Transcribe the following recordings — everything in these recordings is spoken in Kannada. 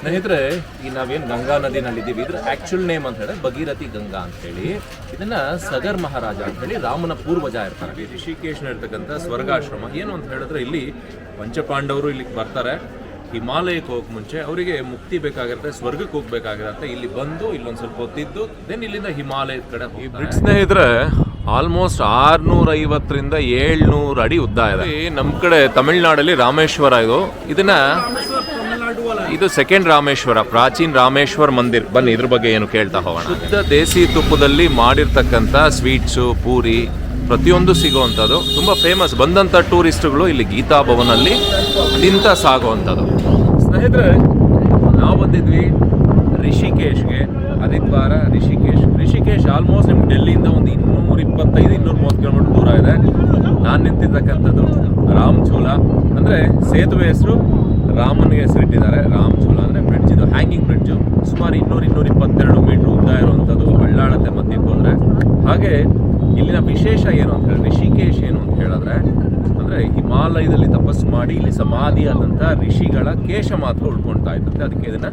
ಸ್ನೇಹಿತರೆ ಈ ನಾವೇನು ಗಂಗಾ ನದಿನಲ್ಲಿ ಇದ್ದೀವಿ ಇದ್ರ ಆಕ್ಚುಲ್ ನೇಮ್ ಅಂತ ಹೇಳಿದ್ರೆ ಭಗೀರಥಿ ಗಂಗಾ ಅಂತ ಹೇಳಿ. ಇದನ್ನ ಸಗರ್ ಮಹಾರಾಜ ಅಂತ ಹೇಳಿ ರಾಮನ ಪೂರ್ವಜ ಇರ್ತಾರೆ. ಋಷಿಕೇಶ್ನ ಇರ್ತಕ್ಕಂಥ ಸ್ವರ್ಗಾಶ್ರಮ. ಏನು ಅಂತ ಹೇಳಿದ್ರೆ ಇಲ್ಲಿ ಪಂಚಪಾಂಡವರು ಇಲ್ಲಿಗೆ ಬರ್ತಾರೆ. ಹಿಮಾಲಯಕ್ಕೆ ಹೋಗಕ್ ಮುಂಚೆ ಅವರಿಗೆ ಮುಕ್ತಿ ಬೇಕಾಗಿರುತ್ತೆ ಸ್ವರ್ಗಕ್ಕೆ ಹೋಗ್ಬೇಕಾಗಿರತ್ತೆ. ಇಲ್ಲಿ ಬಂದು ಇಲ್ಲೊಂದು ಸ್ವಲ್ಪ ಹೊತ್ತಿದ್ದು ದೆನ್ ಇಲ್ಲಿಂದ ಹಿಮಾಲಯದ ಕಡೆ ಈ ಬ್ರಿಡ್ಜ್ ಸ್ನೇಹಿತರೆ ಆಲ್ಮೋಸ್ಟ್ ಆರ್ನೂರ ಐವತ್ತರಿಂದ ಏಳ್ನೂರು ಅಡಿ ಉದ್ದ ಇದೆ. ನಮ್ಮ ಕಡೆ ತಮಿಳ್ನಾಡಲ್ಲಿ ರಾಮೇಶ್ವರ ಇದು. ಇದನ್ನ ಇದು ಸೆಕೆಂಡ್ ರಾಮೇಶ್ವರ, ಪ್ರಾಚೀನ ರಾಮೇಶ್ವರ ಮಂದಿರ್. ಬನ್ನಿ, ಇದ್ರ ಬಗ್ಗೆ ಏನು ಕೇಳ್ತಾ ಹೋಗೋಣ. ಶುದ್ಧ ದೇಸಿ ತುಪ್ಪದಲ್ಲಿ ಮಾಡಿರ್ತಕ್ಕಂಥ ಸ್ವೀಟ್ಸು ಪೂರಿ, ಪ್ರತಿಯೊಂದು ಸಿಗೋವಂಥದ್ದು. ತುಂಬ ಫೇಮಸ್ ಬಂದಂಥ ಟೂರಿಸ್ಟ್ಗಳು ಇಲ್ಲಿ ಗೀತಾ ಭವನಲ್ಲಿ ತಿಂತ ಸಾಗುವಂಥದ್ದು. ಸ್ನೇಹಿತರೆ, ನಾವು ಬಂದಿದ್ವಿ ರಿಷಿಕೇಶ್ಗೆ. ಹರಿದ್ವಾರ, ರಿಷಿಕೇಶ್. ರಿಷಿಕೇಶ್ ಆಲ್ಮೋಸ್ಟ್ ನಿಮ್ಗೆ ಡೆಲ್ಲಿಯಿಂದ ಒಂದು ಇನ್ನೂರ ಇಪ್ಪತ್ತೈದು ಇನ್ನೂರ ಮೂವತ್ತು ಕಿಲೋಮೀಟರ್ ದೂರ ಇದೆ. ನಾನು ನಿಂತಿರ್ತಕ್ಕಂಥದ್ದು ರಾಮ್ ಚೋಲ ಅಂದರೆ ಸೇತುವೆ ಹೆಸರು ರಾಮನಿಗೆ ಹೆಸರಿಟ್ಟಿದ್ದಾರೆ ರಾಮ್ ಝೂಲ ಅಂದರೆ ಬ್ರಿಡ್ಜ್ ಇದು ಹ್ಯಾಂಗಿಂಗ್ ಬ್ರಿಡ್ಜು ಸುಮಾರು ಇನ್ನೂರು ಇನ್ನೂರ ಇಪ್ಪತ್ತೆರಡು ಮೀಟ್ರ್ ಉದ್ದ ಇರುವಂಥದ್ದು ಹಳ್ಳಾಳತೆ ಮಧ್ಯಕ್ಕೆ ಹೋದರೆ. ಹಾಗೆ ಇಲ್ಲಿನ ವಿಶೇಷ ಏನು ಅಂತ ಹೇಳಿ ಋಷಿಕೇಶ್ ಏನು ಅಂತ ಹೇಳಿದ್ರೆ, ಅಂದರೆ ಹಿಮಾಲಯದಲ್ಲಿ ತಪಸ್ಸು ಮಾಡಿ ಇಲ್ಲಿ ಸಮಾಧಿ ಆದಂಥ ಋಷಿಗಳ ಕೇಶ ಮಾತ್ರ ಉಳ್ಕೊಳ್ತಾ ಇದ್ದಂತೆ. ಅದಕ್ಕೆ ಇದನ್ನು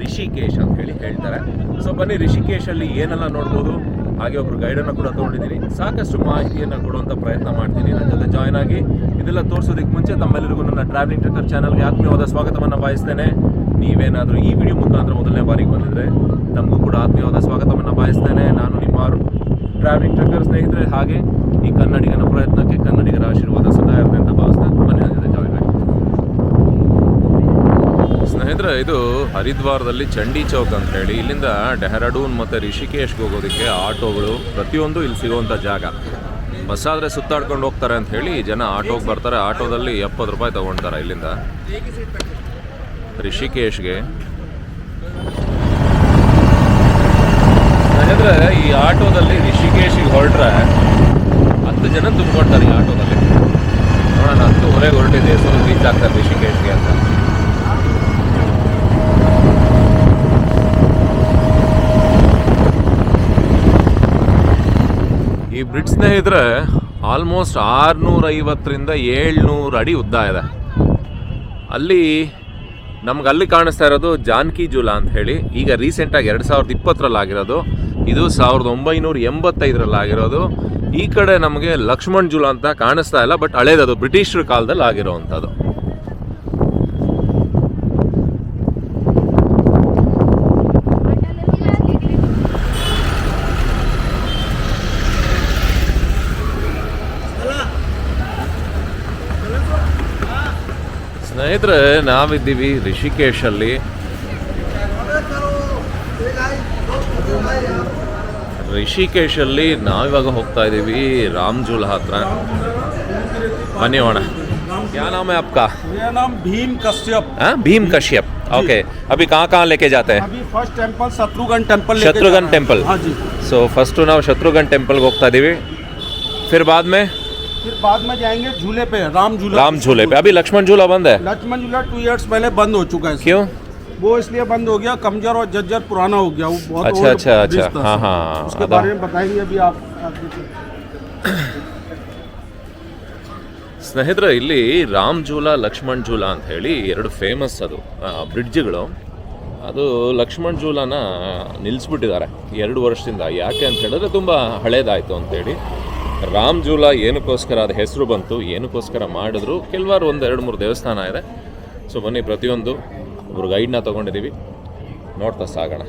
ಋಷಿಕೇಶ್ ಅಂತ ಹೇಳಿ ಹೇಳ್ತಾರೆ. ಸೊ ಬನ್ನಿ ಋಷಿಕೇಶಲ್ಲಿ ಏನೆಲ್ಲ ನೋಡ್ಬೋದು? ಹಾಗೆ ಒಬ್ರು ಗೈಡನ್ನು ಕೂಡ ತೊಗೊಂಡಿದ್ದೀನಿ. ಸಾಕಷ್ಟು ಮಾಹಿತಿಯನ್ನು ಕೊಡುವಂಥ ಪ್ರಯತ್ನ ಮಾಡ್ತೀನಿ. ನನ್ನ ಜೊತೆ ಜಾಯ್ನ್ ಆಗಿ ಇದೆಲ್ಲ ತೋರಿಸೋದಕ್ಕೆ ಮುಂಚೆ ತಮ್ಮೆಲ್ಲರಿಗೂ ನನ್ನ ಟ್ರಾವೆಲಿಂಗ್ ಟ್ರಕ್ಕರ್ ಚಾನಲ್ಗೆ ಆತ್ಮೀಯವಾದ ಸ್ವಾಗತವನ್ನು ಬಯಸ್ತೇನೆ. ನೀವೇನಾದರೂ ಈ ವಿಡಿಯೋ ಮುಖಾಂತರ ಮೊದಲನೇ ಬಾರಿಗೆ ಬಂದಿದ್ರೆ ತಮಗೂ ಕೂಡ ಆತ್ಮೀಯವಾದ ಸ್ವಾಗತವನ್ನು ಬಯಸ್ತೇನೆ. ನಾನು ನಿಮ್ಮ ಟ್ರಾವೆಲಿಂಗ್ ಟ್ರಕ್ಕರ್ ಸ್ನೇಹಿತರೆ, ಹಾಗೆ ಈ ಕನ್ನಡಿಗನ ಪ್ರಯತ್ನಕ್ಕೆ ಕನ್ನಡಿಗರ ಆಶೀರ್ವಾದ ಸದಾ ಇರುತ್ತೆ ಅಂತ ಭಾವಿಸ್ತಾ ಬನ್ನಿ ನನ್ನ ಜೊತೆ ಜಾಯ್ನ್ ಆಗಿ ಸ್ನೇಹಿತರೆ, ಇದು ಹರಿದ್ವಾರದಲ್ಲಿ ಚಂಡಿ ಚೌಕ್ ಅಂತ ಹೇಳಿ, ಇಲ್ಲಿಂದ ಡೆಹರಾಡೂನ್ ಮತ್ತು ರಿಷಿಕೇಶ್ಗೆ ಹೋಗೋದಕ್ಕೆ ಆಟೋಗಳು ಪ್ರತಿಯೊಂದು ಇಲ್ಲಿ ಸಿಗುವಂತ ಜಾಗ. ಬಸ್ ಆದರೆ ಸುತ್ತಾಡ್ಕೊಂಡು ಹೋಗ್ತಾರೆ ಅಂತ ಹೇಳಿ ಜನ ಆಟೋಗೆ ಬರ್ತಾರೆ. ಆಟೋದಲ್ಲಿ ಎಪ್ಪತ್ತು ರೂಪಾಯಿ ತೊಗೊಳ್ತಾರೆ ಇಲ್ಲಿಂದ. ರಿಷಿಕೇಶ್ಗೆ. ಸ್ನೇಹಿತರೆ, ಈ ಆಟೋದಲ್ಲಿ ರಿಷಿಕೇಶಿಗೆ ಹೊರಟ್ರೆ ಹತ್ತು ಜನ ತುಂಬಿಕೊಡ್ತಾರೆ ಈ ಆಟೋದಲ್ಲಿ. ನೋಡೋಣ, ಹತ್ತುವರೆಗೆ ಹೊರಟಿದೆ ಸೊ ರೀಚ್ ಆಗ್ತಾರೆ ರಿಷಿಕೇಶ್ಗೆ ಅಂತ. ಬ್ರಿಡ್ಜ್ ಸ್ನೇಹಿತರೆ ಆಲ್ಮೋಸ್ಟ್ ಆರುನೂರೈವತ್ತರಿಂದ ಏಳ್ನೂರು ಅಡಿ ಉದ್ದ ಇದೆ. ಅಲ್ಲಿ ನಮ್ಗೆ ಅಲ್ಲಿ ಕಾಣಿಸ್ತಾ ಇರೋದು ಜಾನ್ಕಿ ಜೂಲಾ ಅಂತ ಹೇಳಿ. ಈಗ ರೀಸೆಂಟಾಗಿ ಎರಡು ಸಾವಿರದ ಇಪ್ಪತ್ತರಲ್ಲಿ ಆಗಿರೋದು. ಇದು ಸಾವಿರದ ಒಂಬೈನೂರ ಎಂಬತ್ತೈದರಲ್ಲಿ ಆಗಿರೋದು. ಈ ಕಡೆ ನಮಗೆ ಲಕ್ಷ್ಮಣ್ ಜೂಲಾ ಅಂತ ಕಾಣಿಸ್ತಾ ಇಲ್ಲ, ಬಟ್ ಹಳೇದದು ಬ್ರಿಟಿಷರ ಕಾಲದಲ್ಲಿ ಆಗಿರೋವಂಥದ್ದು. ಸ್ನೇಹಿತರೆ ನಾವಿದ್ದೀವಿ ರಿಷಿಕೇಶಲ್ಲಿ ರಿಷಿಕೇಶಲ್ಲಿ ನಾವಿವಾಗ ಹೋಗ್ತಾ ಇದ್ದೀವಿ ರಾಮ್ಜೂಲ್ ಹತ್ರ ಬನ್ನಿ ಹೋಣ क्या नाम है आपका मेरा नाम भीम कश्यप हाँ भीम कश्यप ओके अभी कहाँ कहाँ लेके जाते हैं अभी फर्स्ट टेंपल शत्रुघ्न टेंपल लेके ಶತ್ರುಘ್ನ जा रहा है। ಟೆಂಪಲ್ हाँ जी ಸೊ ಫಸ್ಟು ನಾವು ಶತ್ರುಘ್ನ ಟೆಂಪಲ್ಗೆ ಹೋಗ್ತಾ ಇದ್ದೀವಿ फिर बाद में फिर बाद में जाएंगे झूले पे राम झूला राम झूले पे अभी लक्ष्मण झूला बंद है लक्ष्मण झूला टू इयर्स पहले बंद हो चुका है सर। क्यों वो इसलिए बंद हो गया कमजोर और जर्जर पुराना हो गया वो बहुत अच्छा, old अच्छा, अच्छा। bridge था हाँ, सर। हाँ, उसके अदा- बारे में बताएंगे अभी आप आगे से। ಸ್ನೇಹಿತರೆ ಇಲ್ಲಿ ರಾಮ್ ಝೂಲಾ ಲಕ್ಷ್ಮಣ್ ಝೂಲಾ ಅಂತ ಹೇಳಿ ಎರಡು ಫೇಮಸ್ ಅದು ಬ್ರಿಡ್ಜ್ಗಳು ಅದು ಲಕ್ಷ್ಮಣ್ ಝೂಲಾನ ನಿಲ್ಲಿಸ್ಬಿಟ್ಟಿದ್ದಾರೆ ಎರಡು ವರ್ಷದಿಂದ ಯಾಕೆ ಅಂತ ಹೇಳಿದ್ರೆ ತುಂಬ ಹಳೇದಾಯಿತು ಅಂತೇಳಿ ರಾಮ್ ಜೂಲ ಏನಕ್ಕೋಸ್ಕರ ಅದು ಹೆಸರು ಬಂತು, ಏನಕ್ಕೋಸ್ಕರ ಮಾಡಿದ್ರು, ಕೆಲವಾರು ಒಂದು ಎರಡು ಮೂರು ದೇವಸ್ಥಾನ ಇದೆ. ಸೊ ಬನ್ನಿ, ಪ್ರತಿಯೊಂದು ಒಬ್ಬರು ಗೈಡ್ನ ತೊಗೊಂಡಿದ್ದೀವಿ ನೋಡ್ತಾ ಸಾಗೋಣ.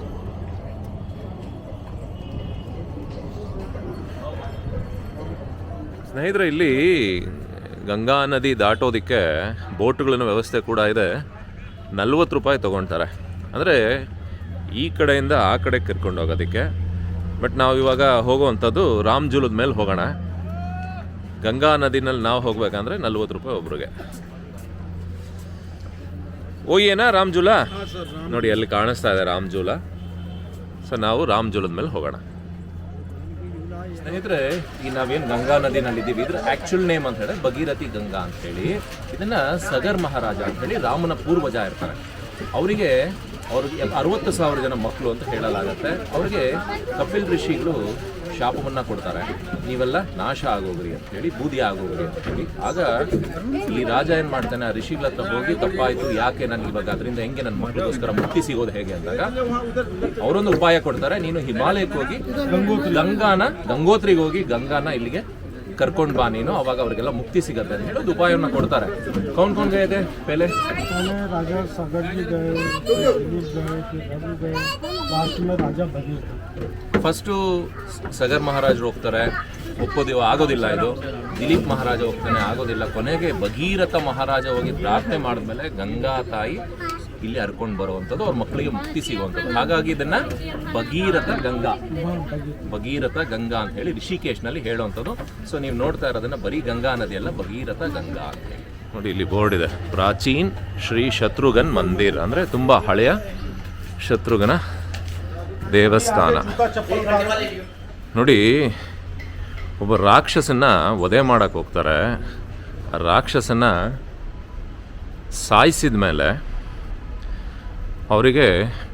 ಸ್ನೇಹಿತರೆ, ಇಲ್ಲಿ ಗಂಗಾ ನದಿ ದಾಟೋದಕ್ಕೆ ಬೋಟ್ಗಳನ್ನು ವ್ಯವಸ್ಥೆ ಕೂಡ ಇದೆ. ನಲ್ವತ್ತು ರೂಪಾಯಿ ತೊಗೊಳ್ತಾರೆ ಅಂದರೆ ಈ ಕಡೆಯಿಂದ ಆ ಕಡೆ ಕರ್ಕೊಂಡು ಹೋಗೋದಕ್ಕೆ. ಬಟ್ ನಾವು ಇವಾಗ ಹೋಗುವಂಥದ್ದು ರಾಮ್ ಜೂಲದ ಮೇಲೆ ಹೋಗೋಣ. ಗಂಗಾ ನದಿನಲ್ಲಿ ನಾವು ಹೋಗ್ಬೇಕಂದ್ರೆ ನಲ್ವತ್ತು ರೂಪಾಯಿ ಒಬ್ರಿಗೆ. ಓಯ್ಯೇನಾ ರಾಮ್ಜೂಲ? ನೋಡಿ ಅಲ್ಲಿ ಕಾಣಿಸ್ತಾ ಇದೆ ರಾಮ್ಜೂಲ. ಸೊ ನಾವು ರಾಮ್ಜೂಲದ ಮೇಲೆ ಹೋಗೋಣ. ಸ್ನೇಹಿತರೆ ಈ ನಾವೇನು ಗಂಗಾ ನದಿನಲ್ಲಿ ಇದ್ದೀವಿ ಇದ್ರ ಆಕ್ಚುಲ್ ನೇಮ್ ಅಂತ ಹೇಳಿ ಭಗೀರಥಿ ಗಂಗಾ ಅಂತ ಹೇಳಿ. ಇದನ್ನ ಸಗರ್ ಮಹಾರಾಜ ಅಂತ ಹೇಳಿ ರಾಮನ ಪೂರ್ವಜ ಇರ್ತಾರೆ. ಅವರಿಗೆ ಅವ್ರಿಗೆ ಅರವತ್ತು ಸಾವಿರ ಜನ ಮಕ್ಕಳು ಅಂತ ಹೇಳಲಾಗತ್ತೆ. ಅವರಿಗೆ ಕಪಿಲ್ ಋಷಿಗಳು ಶಾಪವನ್ನ ಕೊಡ್ತಾರೆ. ನೀವೆಲ್ಲ ನಾಶ ಆಗೋಗ್ರಿ ಅಂತ ಹೇಳಿ, ಬೂದಿ ಆಗೋಗ್ರಿ ಅಂತ ಹೇಳಿ. ಆಗ ಇಲ್ಲಿ ರಾಜ ಏನ್ ಮಾಡ್ತಾನೆ, ಆ ಋಷಿಗಳ ಹತ್ರ ಹೋಗಿ ತಪ್ಪಾಯ್ತು, ಯಾಕೆ ನಾನು ಇವಾಗ ಅದರಿಂದ ಹೆಂಗೆ ನನ್ನ ಮಕ್ಕಳಿಗೋಸ್ಕರ ಮುಕ್ತಿ ಸಿಗೋದು ಹೇಗೆ ಅಂದಾಗ, ಅವರೊಂದು ಉಪಾಯ ಕೊಡ್ತಾರೆ, ನೀನು ಹಿಮಾಲಯಕ್ಕೆ ಹೋಗಿ ಗಂಗಾನ ಗಂಗೋತ್ರಿಗೆ ಹೋಗಿ ಗಂಗಾನ ಇಲ್ಲಿಗೆ ಕರ್ಕೊಂಡು ಬಾ ನೀನು ಅವಾಗ ಅವರಿಗೆಲ್ಲ ಮುಕ್ತಿ ಸಿಗುತ್ತೆ ಅಂತ ಹೇಳೋದು ಉಪಾಯವನ್ನು ಕೊಡ್ತಾರೆ. ಕೌನ್ ಕೌನ್ ಗೇ ಇದೆ ಪೆಲೆ ಫಸ್ಟು ಸಗರ್ ಮಹಾರಾಜರು ಹೋಗ್ತಾರೆ ಒಪ್ಪೋದಿ ಆಗೋದಿಲ್ಲ ಇದು. ದಿಲೀಪ್ ಮಹಾರಾಜ ಹೋಗ್ತಾನೆ ಆಗೋದಿಲ್ಲ. ಕೊನೆಗೆ ಭಗೀರಥ ಮಹಾರಾಜ ಹೋಗಿ ಪ್ರಾರ್ಥನೆ ಮಾಡಿದ್ಮೇಲೆ ಗಂಗಾ ತಾಯಿ ಇಲ್ಲಿ ಹರ್ಕೊಂಡು ಬರುವಂಥದ್ದು ಅವ್ರ ಮಕ್ಕಳಿಗೆ ಮುಕ್ತಿ ಸಿಗುವಂಥದ್ದು. ಹಾಗಾಗಿ ಇದನ್ನು ಭಗೀರಥ ಗಂಗಾ. ಭಗೀರಥ ಗಂಗಾ ಅಂತ ಹೇಳಿ ರಿಷಿಕೇಶ್ನಲ್ಲಿ ಹೇಳುವಂಥದ್ದು. ಸೊ ನೀವು ನೋಡ್ತಾ ಇರೋದನ್ನ ಬರೀ ಗಂಗಾ ನದಿ ಅಲ್ಲ, ಭಗೀರಥ ಗಂಗಾ ಅಂತ ಹೇಳಿ. ನೋಡಿ, ಇಲ್ಲಿ ಬೋರ್ಡ್ ಇದೆ. ಪ್ರಾಚೀನ್ ಶ್ರೀ ಶತ್ರುಘನ್ ಮಂದಿರ್. ಅಂದರೆ ತುಂಬ ಹಳೆಯ ಶತ್ರುಘ್ನ ದೇವಸ್ಥಾನ. ನೋಡಿ, ಒಬ್ಬ ರಾಕ್ಷಸನ್ನ ವಧೆ ಮಾಡಕ್ಕೆ ಹೋಗ್ತಾರೆ. ರಾಕ್ಷಸನ್ನ ಸಾಯಿಸಿದ ಮೇಲೆ ಅವರಿಗೆ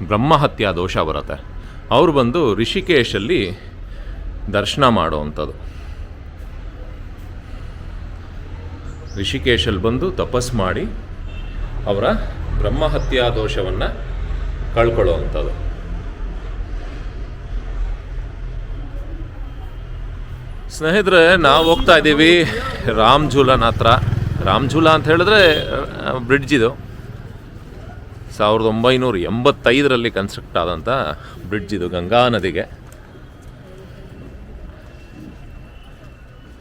ಬ್ರಹ್ಮಹತ್ಯಾ ದೋಷ ಬರುತ್ತೆ. ಅವರು ಬಂದು ರಿಷಿಕೇಶಲ್ಲಿ ದರ್ಶನ ಮಾಡುವಂಥದ್ದು. ರಿಷಿಕೇಶಲ್ಲಿ ಬಂದು ತಪಸ್ ಮಾಡಿ ಅವರ ಬ್ರಹ್ಮಹತ್ಯಾ ದೋಷವನ್ನು ಕಳ್ಕೊಳ್ಳುವಂಥದ್ದು. ಸ್ನೇಹಿತರೆ, ನಾವು ಹೋಗ್ತಾ ಇದ್ದೀವಿ ರಾಮ್ ಝೂಲನ್ ಹತ್ರ. ರಾಮ್ ಝೂಲಾ ಅಂತ ಹೇಳಿದ್ರೆ ಬ್ರಿಡ್ಜ್ ಇದು. ಸಾವಿರದ ಒಂಬೈನೂರ ಎಂಬತ್ತೈದರಲ್ಲಿ ಕನ್ಸ್ಟ್ರಕ್ಟ್ ಆದಂಥ ಬ್ರಿಡ್ಜ್ ಇದು ಗಂಗಾ ನದಿಗೆ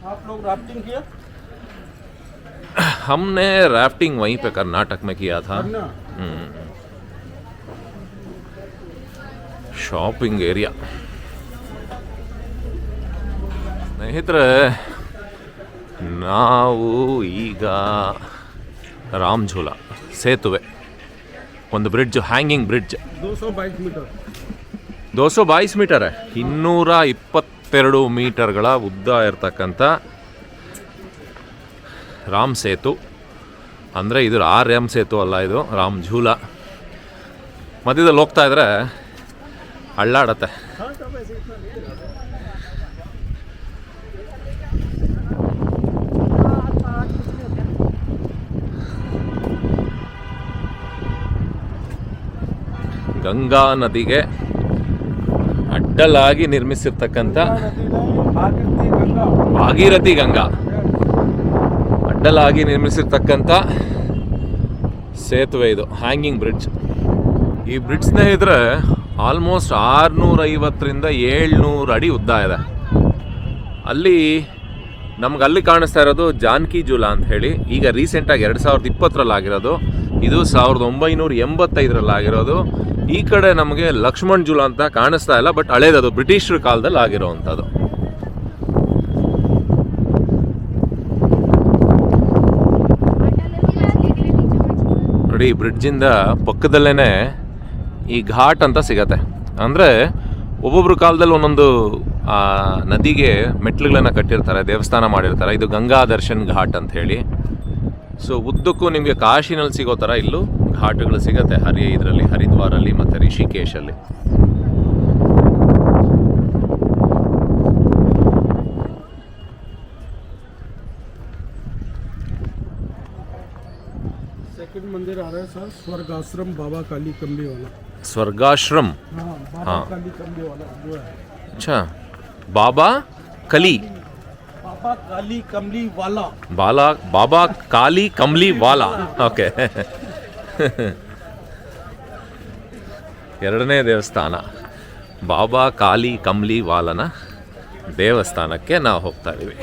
आप लोग राफ्टिंग किया हमने राफ्टिंग वहीं पे कर्नाटक में किया था ना ಶಾಪಿಂಗ್ ಏರಿಯಾ ಸ್ನೇಹಿತರೆ ನಾವು ಈಗ ರಾಮ್ಝೂಲ ಸೇತುವೆ ಒಂದು ಬ್ರಿಡ್ಜ್ ಹ್ಯಾಂಗಿಂಗ್ ಬ್ರಿಡ್ಜ್ ದೋಸೋ ಬಾಯಿಸ್ ಮೀಟರ್. ಇನ್ನೂರ ಇಪ್ಪತ್ತೆರಡು ಮೀಟರ್ಗಳ ಉದ್ದ ಇರತಕ್ಕಂಥ ರಾಮ್ ಸೇತು. ಅಂದರೆ ಇದು ಆ ರಾಮ್ ಸೇತು ಅಲ್ಲ ಇದು ರಾಮ್ ಝೂಲ. ಮಧ್ಯದಲ್ಲಿ ಹೋಗ್ತಾ ಇದ್ರೆ ಅಳ್ಳಾಡತ್ತೆ. ಗಂಗಾ ನದಿಗೆ ಅಡ್ಡಲಾಗಿ ನಿರ್ಮಿಸಿರ್ತಕ್ಕಂಥ ಭಾಗೀರಥಿ ಗಂಗಾ. ಅಡ್ಡಲಾಗಿ ನಿರ್ಮಿಸಿರ್ತಕ್ಕಂಥ ಸೇತುವೆ ಇದು ಹ್ಯಾಂಗಿಂಗ್ ಬ್ರಿಡ್ಜ್ ಈ ಬ್ರಿಡ್ಜ್ ಇದ್ರೆ ಆಲ್ಮೋಸ್ಟ್ ಆರುನೂರ ಐವತ್ತರಿಂದ ಏಳ್ನೂರು ಅಡಿ ಉದ್ದ ಇದೆ. ಅಲ್ಲಿ ನಮ್ಗೆ ಅಲ್ಲಿ ಕಾಣಿಸ್ತಾ ಇರೋದು ಜಾನ್ಕಿ ಜುಲಾ ಅಂತ ಹೇಳಿ. ಈಗ ರೀಸೆಂಟಾಗಿ ಎರಡು ಸಾವಿರದ ಇಪ್ಪತ್ತರಲ್ಲಿ ಆಗಿರೋದು ಇದು ಸಾವಿರದ ಒಂಬೈನೂರ ಎಂಬತ್ತೈದರಲ್ಲಾಗಿರೋದು. ಈ ಕಡೆ ನಮಗೆ ಲಕ್ಷ್ಮಣ್ ಜುಲ ಅಂತ ಕಾಣಿಸ್ತಾ ಇಲ್ಲ ಬಟ್ ಹಳೇದದು ಬ್ರಿಟಿಷರ ಕಾಲದಲ್ಲಿ ಆಗಿರೋವಂಥದ್ದು. ನೋಡಿ ಈ ಬ್ರಿಡ್ಜಿಂದ ಪಕ್ಕದಲ್ಲೇ ಈ ಘಾಟ್ ಅಂತ ಸಿಗತ್ತೆ. ಅಂದರೆ ಒಬ್ಬೊಬ್ರು ಕಾಲದಲ್ಲಿ ಒಂದೊಂದು ಆ, ನದಿಗೆ ಮೆಟ್ಲುಗಳನ್ನು ಕಟ್ಟಿರ್ತಾರೆ ದೇವಸ್ಥಾನ ಮಾಡಿರ್ತಾರೆ. ಇದು ಗಂಗಾ ದರ್ಶನ್ ಘಾಟ್ ಅಂತ ಹೇಳಿ. ಸೊ ಉದ್ದಕ್ಕೂ ನಿಮಗೆ ಕಾಶಿನಲ್ಲಿ ಸಿಗೋ ಥರ ಇಲ್ಲೂ ಘಾಟ್ಗಳು ಸಿಗತ್ತೆ ಹರಿ ಇದರಲ್ಲಿ ಹರಿದ್ವಾರಲ್ಲಿ ಮತ್ತು ರಿಷಿಕೇಶಲ್ಲಿ सेकंड मंदिर आ रहा है सर स्वर्ग आश्रम बाबा काली कमली वाला ಸ್ವರ್ಗಾಶ್ರಮ್ हाँ बाबा हाँ। काली कमली वाला वो है ಅಚ್ಚಾ ಬಾಬಾ ಕಾಲಿ ಕಮ್ಲಿ ವಾಲಾ ಬಾಲಾ ಬಾಬಾ ಕಾಲಿ ಕಮ್ಲಿ ವಾಲಾ ಓಕೆ ಎರಡನೇ ದೇವಸ್ಥಾನ. ಬಾಬಾ ಕಾಲಿ ಕಮ್ಲಿ ವಾಲನ ದೇವಸ್ಥಾನಕ್ಕೆ ನಾವು ಹೋಗ್ತಾ ಇದ್ದೀವಿ.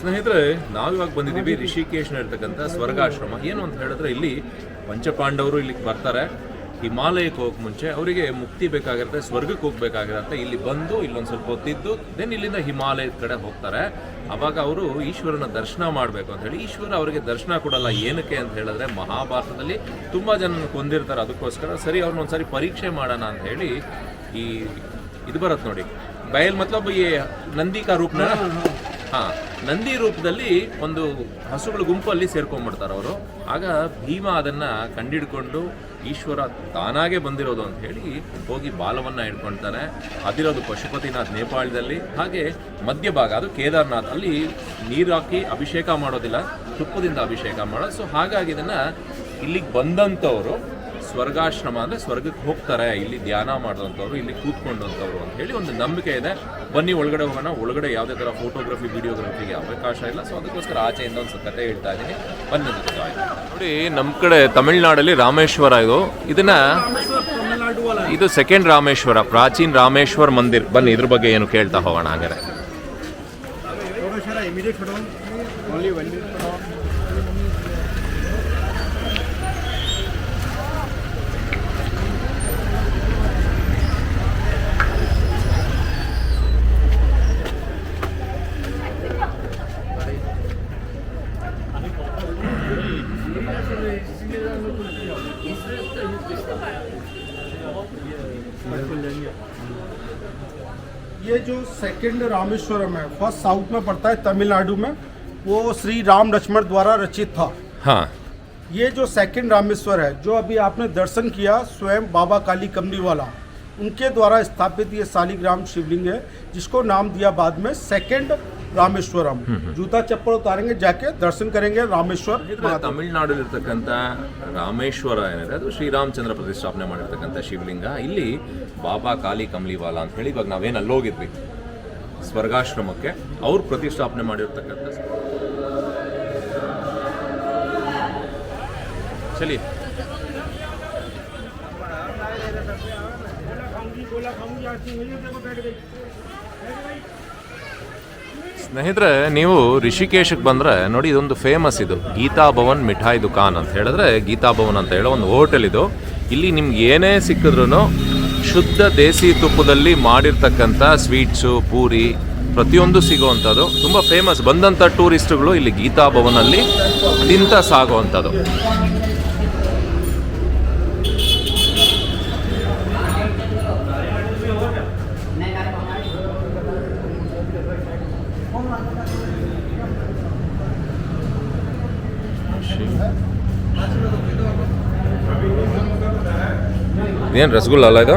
ಸ್ನೇಹಿತರೆ, ನಾವಿವಾಗ ಬಂದಿದ್ದೀವಿ ರಿಷಿಕೇಶ್ನ ಇರ್ತಕ್ಕಂಥ ಸ್ವರ್ಗಾಶ್ರಮ. ಏನು ಅಂತ ಹೇಳಿದ್ರೆ ಇಲ್ಲಿ ಪಂಚಪಾಂಡವರು ಇಲ್ಲಿಗೆ ಬರ್ತಾರೆ. ಹಿಮಾಲಯಕ್ಕೆ ಹೋಗಕ್ಕೆ ಮುಂಚೆ ಅವರಿಗೆ ಮುಕ್ತಿ ಬೇಕಾಗಿರುತ್ತೆ ಸ್ವರ್ಗಕ್ಕೆ ಹೋಗ್ಬೇಕಾಗಿರುತ್ತೆ. ಇಲ್ಲಿ ಬಂದು ಇಲ್ಲೊಂದು ಸ್ವಲ್ಪ ಹೊತ್ತಿದ್ದು ದೆನ್ ಇಲ್ಲಿಂದ ಹಿಮಾಲಯದ ಕಡೆ ಹೋಗ್ತಾರೆ. ಅವಾಗ ಅವರು ಈಶ್ವರನ ದರ್ಶನ ಮಾಡಬೇಕು ಅಂತ ಹೇಳಿ ಈಶ್ವರ ಅವರಿಗೆ ದರ್ಶನ ಕೊಡಲ್ಲ. ಏನಕ್ಕೆ ಅಂತ ಹೇಳಿದ್ರೆ ಮಹಾಭಾರತದಲ್ಲಿ ತುಂಬ ಜನ ಕೊಂದಿರ್ತಾರೆ. ಅದಕ್ಕೋಸ್ಕರ ಸರಿ ಅವ್ರನ್ನ ಒಂದ್ಸರಿ ಪರೀಕ್ಷೆ ಮಾಡೋಣ ಅಂತ ಹೇಳಿ ಈ ಇದು ಬರುತ್ತೆ ನೋಡಿ. ಬಯಲ್ ಮತ್ಲಬ್ ಈ ನಂದಿಕಾ ರೂಪನ? ಹಾ. ನಂದಿ ರೂಪದಲ್ಲಿ ಒಂದು ಹಸುಗಳ ಗುಂಪಲ್ಲಿ ಸೇರ್ಕೊಂಡ್ಬಿಡ್ತಾರೆ ಅವರು. ಆಗ ಭೀಮ ಅದನ್ನು ಕಂಡಿಡ್ಕೊಂಡು ಈಶ್ವರ ತಾನಾಗೆ ಬಂದಿರೋದು ಅಂತ ಹೇಳಿ ಹೋಗಿ ಬಾಲವನ್ನ ಹಿಡ್ಕೊಳ್ತಾನೆ ಅದಿರೋದು ಪಶುಪತಿನಾಥ್ ನೇಪಾಳದಲ್ಲಿ. ಹಾಗೆ ಮಧ್ಯಭಾಗ ಅದು ಕೇದಾರ್ನಾಥ್, ಅಲ್ಲಿ ನೀರು ಹಾಕಿ ಅಭಿಷೇಕ ಮಾಡೋದಿಲ್ಲ, ತುಪ್ಪದಿಂದ ಅಭಿಷೇಕ ಮಾಡೋದು ಸೊ ಹಾಗಾಗಿ ಇದನ್ನು ಇಲ್ಲಿಗೆ ಬಂದಂಥವ್ರು ಸ್ವರ್ಗಾಶ್ರಮ ಅಂದರೆ ಸ್ವರ್ಗಕ್ಕೆ ಹೋಗ್ತಾರೆ. ಇಲ್ಲಿ ಧ್ಯಾನ ಮಾಡಿದಂಥವ್ರು ಇಲ್ಲಿ ಕೂತ್ಕೊಂಡಂಥವ್ರು ಅಂತ ಹೇಳಿ ಒಂದು ನಂಬಿಕೆ ಇದೆ. ಬನ್ನಿ ಒಳಗಡೆ ಹೋಗೋಣ. ಒಳಗಡೆ ಯಾವುದೇ ಥರ ಫೋಟೋಗ್ರಫಿ ವಿಡಿಯೋಗ್ರಫಿಗೆ ಅವಕಾಶ ಇಲ್ಲ. ಸೊ ಅದಕ್ಕೋಸ್ಕರ ಆಚೆಯಿಂದ ಒಂದು ಕತೆ ಹೇಳ್ತಾ ಇದ್ದೀನಿ. ಬನ್ನಿ. ನೋಡಿ ನಮ್ಮ ಕಡೆ ತಮಿಳ್ನಾಡಲ್ಲಿ ರಾಮೇಶ್ವರ ಇದು. ಇದನ್ನ ಇದು ಸೆಕೆಂಡ್ ರಾಮೇಶ್ವರ ಪ್ರಾಚೀನ ರಾಮೇಶ್ವರ ಮಂದಿರ್. ಬನ್ನಿ ಇದ್ರ ಬಗ್ಗೆ ಏನು ಕೇಳ್ತಾ ಹೋಗೋಣ ಹಾಗಾದ್ರೆ. ये जो सेकंड रामेश्वरम है फ़र्स्ट साउथ में पड़ता है तमिलनाडु में वो श्री राम लक्ष्मण द्वारा रचित था। ಹಾಂ ये जो सेकंड रामेश्वर है जो अभी आपने दर्शन किया स्वयं बाबा काली कमली वाला उनके द्वारा स्थापित ये शालिग्राम शिवलिंग है जिसको नाम दिया बाद में सेकंड रामेश्वरम जूता चप्पल उतारेंगे जाके दर्शन करेंगे रामेश्वर महादेव। ತಮಿಳ್ನಾಡಲ್ಲಿರ್ತಕ್ಕಂಥ ರಾಮೇಶ್ವರ ಏನಿದೆ ಅದು ಶ್ರೀರಾಮಚಂದ್ರ ಪ್ರತಿಷ್ಠಾಪನೆ ಮಾಡಿರ್ತಕ್ಕಂಥ ಶಿವಲಿಂಗ ಇಲ್ಲಿ ಬಾಬಾ ಕಾಲಿ ಕಮ್ಲಿವಾಲ ಅಂತ ಹೇಳಿ ಇವಾಗ ನಾವೇನು ಅಲ್ಲೋಗಿದ್ವಿ ಸ್ವರ್ಗಾಶ್ರಮಕ್ಕೆ ಅವ್ರು ಪ್ರತಿಷ್ಠಾಪನೆ ಮಾಡಿರ್ತಕ್ಕಂಥ ಚಲಿ ಸ್ನೇಹಿತರೆ, ನೀವು ರಿಷಿಕೇಶಕ್ಕೆ ಬಂದರೆ ನೋಡಿ ಇದೊಂದು ಫೇಮಸ್ ಇದು. ಗೀತಾ ಭವನ್ ಮಿಠಾಯಿ ದುಕಾನ್ ಅಂತ ಹೇಳಿದ್ರೆ ಗೀತಾ ಭವನ್ ಅಂತ ಹೇಳೋ ಒಂದು ಹೋಟೆಲ್ ಇದು. ಇಲ್ಲಿ ನಿಮ್ಗೆ ಏನೇ ಸಿಕ್ಕಿದ್ರೂ ಶುದ್ಧ ದೇಸಿ ತುಪ್ಪದಲ್ಲಿ ಮಾಡಿರ್ತಕ್ಕಂಥ ಸ್ವೀಟ್ಸು, ಪೂರಿ ಪ್ರತಿಯೊಂದು ಸಿಗೋವಂಥದ್ದು. ತುಂಬ ಫೇಮಸ್ ಬಂದಂಥ ಟೂರಿಸ್ಟ್ಗಳು ಇಲ್ಲಿ ಗೀತಾ ಭವನಲ್ಲಿ ತಿಂತ ಸಾಗುವಂಥದ್ದು. ಏನು ರಸಗುಲ್ಲ ಅಲ್ಲ ಇದು?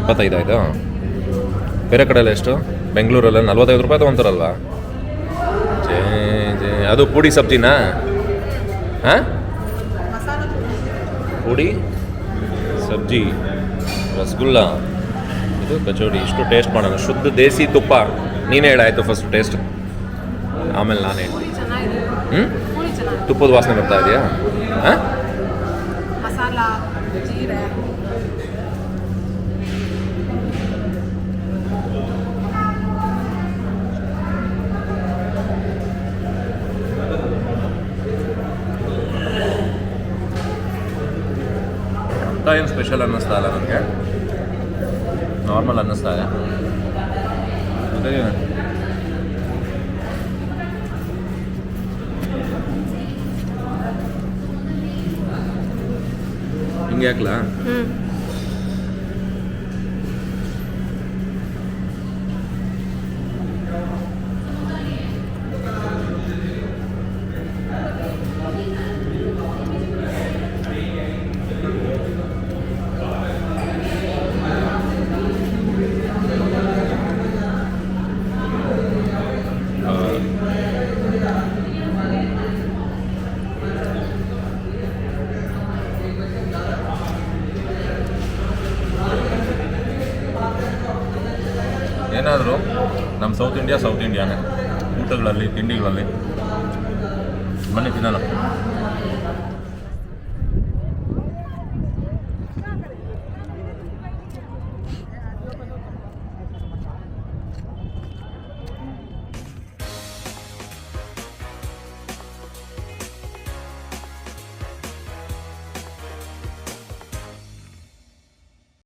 ಇಪ್ಪತ್ತೈದು ಆಯ್ತು? ಬೇರೆ ಕಡೆಲ್ಲ ಎಷ್ಟು? ಬೆಂಗಳೂರಲ್ಲ ನಲ್ವತ್ತೈದು ರೂಪಾಯಿ ತೊಗೊಂತಾರಲ್ವಾ? ಜೇ ಜೇ, ಅದು ಪುಡಿ ಸಬ್ಜಿನಾ? ಹಾಂ? ಪುಡಿ ಸಬ್ಜಿ, ರಸಗುಲ್ಲ. ಇದು ಕಚೋಡಿ ಇಷ್ಟು ಟೇಸ್ಟ್ ಮಾಡೋಣ ಶುದ್ಧ ದೇಸಿ ತುಪ್ಪ. ನೀನೇ ಹೇಳಾಯ್ತು ಫಸ್ಟ್ ಟೇಸ್ಟ್ ಆಮೇಲೆ ನಾನು ಹೇಳಿ ಹ್ಞೂ ತುಪ್ಪದ ವಾಸನೆ ಬರ್ತಾ ಇದೆಯಾ? ಹಾಂ? ಏನು ಸ್ಪೆಷಲ್ ಅನ್ನಿಸ್ತಾ ಇಲ್ಲ ನನಗೆ? ನಾರ್ಮಲ್ ಅನ್ನಿಸ್ತಾ ಇದೆ. ಜೊತೆಗೆ ಹಿಂಗೆ ಹಾಕ್ಲಾ ಏನಾದರೂ ನಮ್ಮ ಸೌತ್ ಇಂಡಿಯಾ ಸೌತ್ ಇಂಡಿಯಾನೇ ಊಟಗಳಲ್ಲಿ ತಿಂಡಿಗಳಲ್ಲಿ ಮನೆ ತಿನ್ನೋಣ